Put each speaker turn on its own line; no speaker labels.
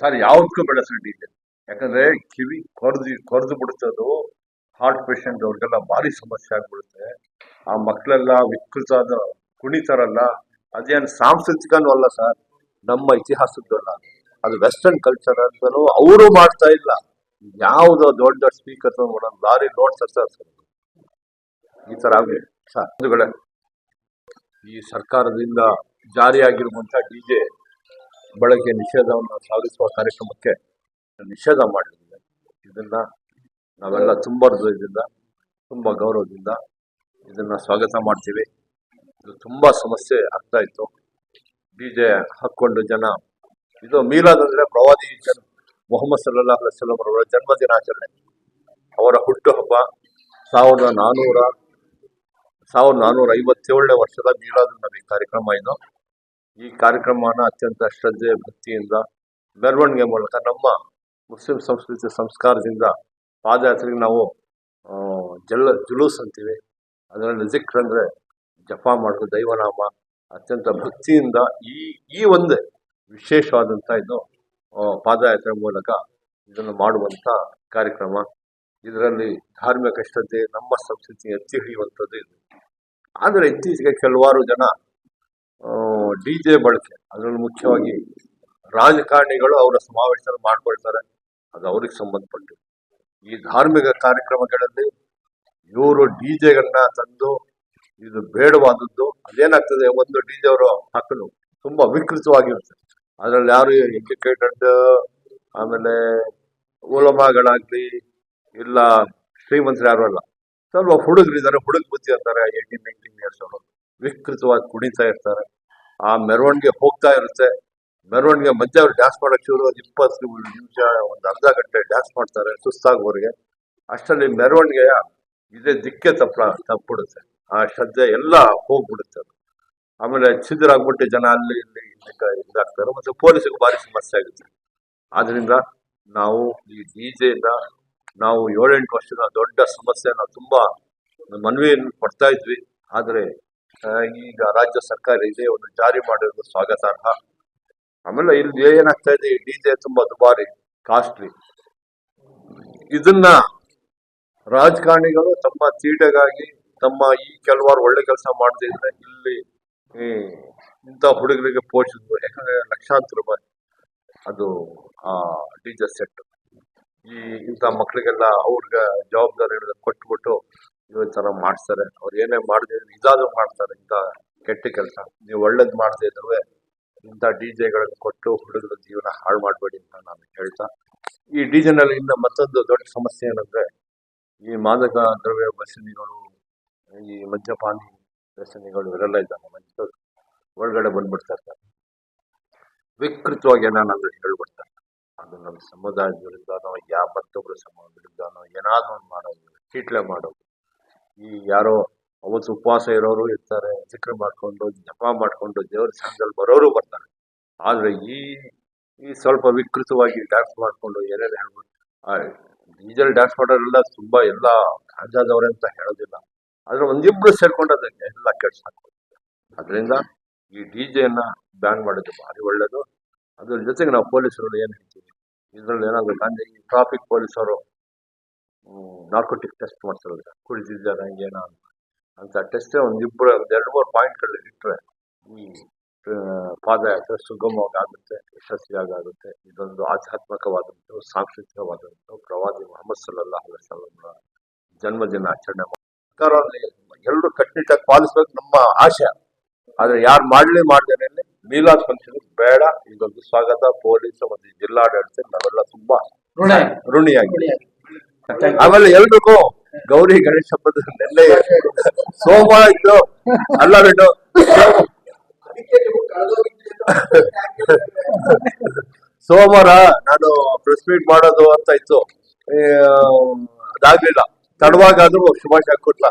Sir ಯಾವ್ದಕ್ಕೂ ಬೇಡ sir DJ ಯಾಕಂದ್ರೆ ಕಿವಿ ಕೊರ್ದು ಕೊರ್ದು ಬಿಡುತ್ತದು ಹಾರ್ಟ್ ಪೇಷಂಟ್ ಅವ್ರಿಗೆಲ್ಲ ಭಾರಿ ಸಮಸ್ಯೆ ಆಗ್ಬಿಡುತ್ತೆ. ಆ ಮಕ್ಕಳೆಲ್ಲ ವಿಕೃತ ಕುಣಿತಾರಲ್ಲ, ಅದೇನು ಸಾಂಸ್ಕೃತಿಕನೂ ಅಲ್ಲ ಸರ್, ನಮ್ಮ ಇತಿಹಾಸದ್ದು ಅಲ್ಲ ಅದು ವೆಸ್ಟರ್ನ್ ಕಲ್ಚರ್ ಅಂತಲೂ ಅವರು ಮಾಡ್ತಾ ಇಲ್ಲ. ಯಾವುದೋ ದೊಡ್ಡ ದೊಡ್ಡ ಸ್ಪೀಕರ್ ಒಂದೊಂದು ಲಾರಿ ನೋಡ್ತಾರೆ ಸರ್ ಸರ್. ಈ ತರ ಆಗಲಿ ಸರ್. ಈ ಸರ್ಕಾರದಿಂದ ಜಾರಿಯಾಗಿರುವಂತ ಡಿಜೆ ಬಳಕೆ ನಿಷೇಧವನ್ನು ಸಾಧಿಸುವ ಕಾರ್ಯಕ್ರಮಕ್ಕೆ ನಿಷೇಧ ಮಾಡಿದ್ದೇವೆ ಇದನ್ನ ನಾವೆಲ್ಲ ತುಂಬ ಹೃದಯದಿಂದ, ತುಂಬ ಗೌರವದಿಂದ ಇದನ್ನ ಸ್ವಾಗತ ಮಾಡ್ತೀವಿ. ಇದು ತುಂಬ ಸಮಸ್ಯೆ ಆಗ್ತಾ ಇತ್ತು. ಬೀಜೆ ಹಾಕ್ಕೊಂಡು ಜನ, ಇದು ಮೀಲಾದ್ ಅಂದ್ರೆ ಪ್ರವಾದಿ ಜನ, ಮೊಹಮ್ಮದ್ ಸಲ್ಲಾಹ್ ಅಲೈವಲ್ಲಂ ಅವರ ಜನ್ಮ ದಿನಾಚರಣೆ ಅವರ ಹುಟ್ಟುಹಬ್ಬ ಸಾವಿರದ ನಾನೂರ ಸಾವಿರದ ನಾನೂರ ಐವತ್ತೇಳನೇ ವರ್ಷದ ಮೀಲಾದ್ ನಬಿ ಕಾರ್ಯಕ್ರಮ ಇದು. ಈ ಕಾರ್ಯಕ್ರಮವನ್ನು ಅತ್ಯಂತ ಶ್ರದ್ಧೆ ಭಕ್ತಿಯಿಂದ ಮೆರವಣಿಗೆ ಮೂಲಕ ನಮ್ಮ ಮುಸ್ಲಿಂ ಸಂಸ್ಕೃತಿ ಸಂಸ್ಕಾರದಿಂದ ಪಾದಯಾತ್ರೆಗೆ ನಾವು ಜಲ್ಲ ಜುಲೂಸ್ ಅಂತೀವಿ. ಅದರಲ್ಲಿ ಜಿಕ್ರ್ ಅಂದರೆ ಜಪ ಮಾಡೋದು ದೈವನಾಮ. ಅತ್ಯಂತ ಭಕ್ತಿಯಿಂದ ಈ ಈ ಒಂದು ವಿಶೇಷವಾದಂಥ ಇದು ಪಾದಯಾತ್ರೆ ಮೂಲಕ ಇದನ್ನು ಮಾಡುವಂಥ ಕಾರ್ಯಕ್ರಮ. ಇದರಲ್ಲಿ ಧಾರ್ಮಿಕ ಶ್ರದ್ಧೆ ನಮ್ಮ ಸಂಸ್ಕೃತಿ ಎತ್ತಿ ಹಿಡಿಯುವಂಥದ್ದು ಇದು. ಆದರೆ ಇತ್ತೀಚೆಗೆ ಕೆಲವಾರು ಜನ ಡಿ ಜೆ ಬಳಕೆ. ಅದರಲ್ಲಿ ಮುಖ್ಯವಾಗಿ ರಾಜಕಾರಣಿಗಳು ಅವರ ಸಮಾವೇಶ ಮಾಡ್ಕೊಳ್ತಾರೆ. ಅದು ಅವ್ರಿಗೆ ಸಂಬಂಧಪಟ್ಟು. ಈ ಧಾರ್ಮಿಕ ಕಾರ್ಯಕ್ರಮಗಳಲ್ಲಿ ಇವರು ಡಿ ಜೆಗಳನ್ನ ತಂದು ಇದು ಬೇಡವಾದದ್ದು ಅದೇನಾಗ್ತದೆ ಒಂದು ಡಿ ಜೆ ಅವರು ಹಾಕಲು ತುಂಬಾ ವಿಕೃತವಾಗಿರುತ್ತೆ. ಅದರಲ್ಲಿ ಯಾರು ಎಜುಕೇಟೆಡ್, ಆಮೇಲೆ ಓಲಮಾಗಳಾಗ್ಲಿ ಇಲ್ಲ ಶ್ರೀಮಂತರು ಯಾರು ಅಲ್ಲ. ಸ್ವಲ್ಪ ಹುಡುಗರಿದ್ದಾರೆ ಹುಡುಗ ಬುದ್ಧಿ ಅಂತಾರೆ ವಿಕೃತವಾಗಿ ಕುಣಿತಾ ಇರ್ತಾರೆ. ಆ ಮೆರವಣಿಗೆ ಹೋಗ್ತಾ ಇರುತ್ತೆ. ಮೆರವಣಿಗೆ ಮಧ್ಯ ಅವ್ರು ಡ್ಯಾನ್ಸ್ ಮಾಡೋಕೆ ಶುರು ಇಪ್ಪತ್ತು ನಿಮಿಷ, ಒಂದು ಅರ್ಧ ಗಂಟೆ ಡ್ಯಾನ್ಸ್ ಮಾಡ್ತಾರೆ ಸುಸ್ತಾಗೋರಿಗೆ. ಅಷ್ಟರಲ್ಲಿ ಮೆರವಣಿಗೆಯ ಇದೇ ದಿಕ್ಕೆ ತಪ್ಪ, ತಪ್ಪಿಬಿಡುತ್ತೆ. ಆ ಶ್ರದ್ಧೆ ಎಲ್ಲ ಹೋಗ್ಬಿಡುತ್ತೆ ಅದು. ಆಮೇಲೆ ಛಿದ್ರಾಗ್ಬಿಟ್ಟು ಜನ ಅಲ್ಲಿ ಇಲ್ಲಿ ಇದಾಗ್ತಾರೆ. ಮತ್ತು ಪೊಲೀಸಿಗೆ ಭಾರಿ ಸಮಸ್ಯೆ ಆಗುತ್ತೆ. ಆದ್ದರಿಂದ ನಾವು ಈ ಡಿಜೆಯಿಂದ ನಾವು ಏಳೆಂಟು ವರ್ಷದ ದೊಡ್ಡ ಸಮಸ್ಯೆ ನಾವು ತುಂಬಾ ಮನವಿಯನ್ನು ಕೊಡ್ತಾ ಇದ್ವಿ. ಆದರೆ ಈಗ ರಾಜ್ಯ ಸರ್ಕಾರ ಇದೆ, ಒಂದು ಜಾರಿ ಮಾಡಿರೋದು ಸ್ವಾಗತಾರ್ಹ ಆಮೇಲೆ ಇಲ್ಲಿ ಏನಾಗ್ತಾ ಇದೆ ಡಿ ಜೆ ತುಂಬಾ ದುಬಾರಿ ಕಾಸ್ಟ್ಲಿ ಇದನ್ನ ರಾಜಕಾರಣಿಗಳು ತಮ್ಮ ತೀಟೆಗಾಗಿ, ತಮ್ಮ ಈ ಕೆಲವಾರು ಒಳ್ಳೆ ಕೆಲಸ ಮಾಡದಿದ್ರೆ ಇಲ್ಲಿ ಇಂಥ ಹುಡುಗರಿಗೆ ಪೋಷಿದ್ರು ಯಾಕಂದ್ರೆ ಲಕ್ಷಾಂತರ ರೂಪಾಯಿ ಅದು, ಆ ಡಿ ಜೆ ಸೆಟ್ ಈ ಇಂಥ ಮಕ್ಕಳಿಗೆಲ್ಲ ಅವ್ರಿಗೆ ಜವಾಬ್ದಾರಿಗಳನ್ನ ಕೊಟ್ಬಿಟ್ಟು ಈ ತರ ಮಾಡ್ತಾರೆ ಅವ್ರು ಏನೇ ಮಾಡ್ದೆ ಇದಾದ್ರು ಮಾಡ್ತಾರೆ ಇಂಥ ಕೆಟ್ಟ ಕೆಲಸ. ನೀವು ಒಳ್ಳೇದ್ ಮಾಡದೇ ಇದ್ರೆ ಇಂಥ ಡಿ ಜೆಗಳನ್ನು ಕೊಟ್ಟು ಹುಡುಗರ ಜೀವನ ಹಾಳು ಮಾಡಬೇಡಿ ಅಂತ ನಾನು ಹೇಳ್ತಾ. ಈ ಡಿ ನಲ್ಲಿ ಇನ್ನ ಮತ್ತೊಂದು ದೊಡ್ಡ ಸಮಸ್ಯೆ ಏನಂದ್ರೆ, ಈ ಮಾದಕ ದ್ರವ್ಯ ವ್ಯಸನಿಗಳು, ಈ ಮದ್ಯಪಾನಿ ವ್ಯಸನಿಗಳು ಇವರೆಲ್ಲ ಇದ್ದಾರೆ. ಮದ್ಯ ಒಳಗಡೆ ಬಂದ್ಬಿಡ್ತಾರೆ ವಿಕೃತವಾಗಿ ಏನಾದ್ರು ಹೇಳ್ಬಿಡ್ತಾರೆ ಅದು ನಮ್ಮ ಸಮುದಾಯದ ವಿರುದ್ಧನೋ ಯಾ ಮತ್ತೊಬ್ಬರ ಸಮಾಜದ ವಿರುದ್ಧನೋ ಏನಾದ್ರೂ ಒಂದು ಮಾಡೋದು. ಕೀಟ್ಲೆ ಮಾಡೋದು. ಈ ಯಾರೋ ಅವತ್ತು ಉಪವಾಸ ಇರೋರು ಇರ್ತಾರೆ, ಜಿಕ್ರ ಮಾಡ್ಕೊಂಡು, ಜಪ ಮಾಡ್ಕೊಂಡು ದೇವ್ರ ಸಂಘದಲ್ಲಿ ಬರೋರು ಬರ್ತಾರೆ. ಆದರೆ ಈ ಈ ಸ್ವಲ್ಪ ವಿಕೃತವಾಗಿ ಡ್ಯಾನ್ಸ್ ಮಾಡ್ಕೊಂಡು ಏನೇನು ಹೇಳ್ಬೋದು ಡೀಸೆಲ್ ಡ್ಯಾನ್ಸ್ ಮಾಡೋರೆಲ್ಲ ತುಂಬ ಎಲ್ಲ ರಾಜ್ಯದವ್ರೆ ಅಂತ ಹೇಳೋದಿಲ್ಲ. ಆದರೆ ಒಂದಿಬ್ರು ಸೇರ್ಕೊಂಡು ಅದಕ್ಕೆ ಎಲ್ಲ ಕೆಲಸ ಅದರಿಂದ ಈ ಡಿ ಜೆಯನ್ನು ಬ್ಯಾನ್ ಮಾಡೋದು ಭಾರಿ ಒಳ್ಳೆಯದು ಅದ್ರ ಜೊತೆಗೆ ನಾವು ಪೊಲೀಸರು ಏನು ಹೇಳ್ತೀವಿ? ಇದ್ರಲ್ಲಿ ಏನಾದರೂ ಗಾಂಧಿ ಟ್ರಾಫಿಕ್ ಪೊಲೀಸರು ನಾರ್ಕೋಟಿಕ್ ಟೆಸ್ಟ್ ಮಾಡ್ತಾರೆ ಕುಡಿದಿದ್ದಾರೆ ಏನೋ ಅಂತ ಅಂತ ಟೆಸ್ಟ್ ಒಂದಿಬ್ಬರು ಒಂದು ಎರಡು ಮೂರು ಪಾಯಿಂಟ್ಗಳು ಇಟ್ಟರೆ ಈ ಪಾದಯಾತ್ರೆ ಸುಗಮವಾಗಿ ಆಗುತ್ತೆ ಯಶಸ್ವಿಯಾಗುತ್ತೆ ಇದೊಂದು ಆಧ್ಯಾತ್ಮಿಕವಾದಂಥ ಸಾಂಸ್ಕೃತಿಕವಾದಂಥ ಪ್ರವಾದಿ ಮೊಹಮ್ಮದ್ ಅಲೈಹಿ ವಸಲ್ಲಂರ ಜನ್ಮದಿನ ಆಚರಣೆ ಮಾಡಿ ಎಲ್ಲರೂ ಕಟ್ಟುನಿಟ್ಟಾಗಿ ಪಾಲಿಸ್ಬೇಕು ನಮ್ಮ ಆಶೆ ಆದ್ರೆ ಯಾರು ಮಾಡಲಿ ಮಾಡ್ದೇನೆ ಮೀಲಾದ್ ಫಂಕ್ಷನ್ ಬೇಡ. ಇದೊಂದು ಸ್ವಾಗತ ಪೊಲೀಸ್ ಮತ್ತು ಜಿಲ್ಲಾಡಳಿತ ನಾವೆಲ್ಲ ತುಂಬಾ
ಋಣಿಯಾಗಿದೆ
ಋಣಿಯಾಗಿ. ಆಮೇಲೆ ಎಲ್ರಿಗೂ ಗೌರಿ ಗಣೇಶ ಹಬ್ಬದ ನೆಲ್ಲೆ ಸೋಮವಾರ ಇದ್ದು ಅಲ್ಲ ಬಿಟ್ಟು ಸೋಮವಾರ ನಾನು ಪ್ರೆಸ್ ಮೀಟ್ ಮಾಡೋದು ಅಂತ ಇತ್ತು. ಅದಾಗ್ಲಿಲ್ಲ. ತಡವಾಗಾದ್ರೂ ಶುಭಾಶಯ ಕೊಟ್ಲ